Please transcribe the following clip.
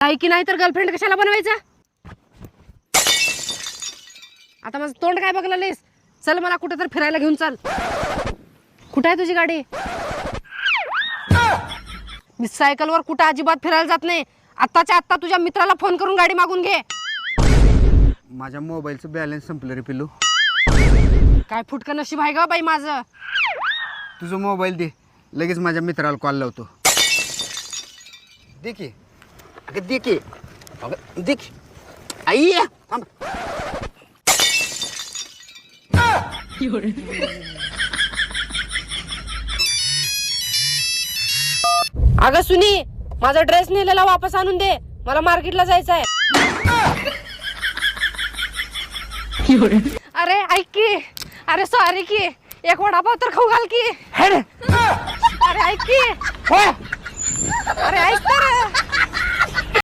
काही की नाही तर गर्लफ्रेंड कशाला बनवायचा? आता माझं तोंड काय बघलं लेस चल मला कुठे तर फिरायला घेऊन चल. कुठे आहे तुझी गाडी? मी सायकलवर कुठं अजिबात फिरायला जात नाही. आत्ताच्या आत्ता तुझ्या मित्राला फोन करून गाडी मागून घे. माझ्या मोबाईलचं बॅलन्स संपलं रे पिलू काय फुटकं नशीब आहे ग बाई माझं. तुझं मोबाईल दे. लगेच माझ्या मित्राला कॉल लावतो. दे की. अगं दे की. अगं दे की. आई थांब. अगं सुनी माझा ड्रेस नेलेला वापस आणून दे. मला मार्केटला जायचं आहे अरे ऐक की. अरे सॉरी की. एक वडापाव तर खाऊ घाल की. अरे ऐक की. अरे ऐक तर.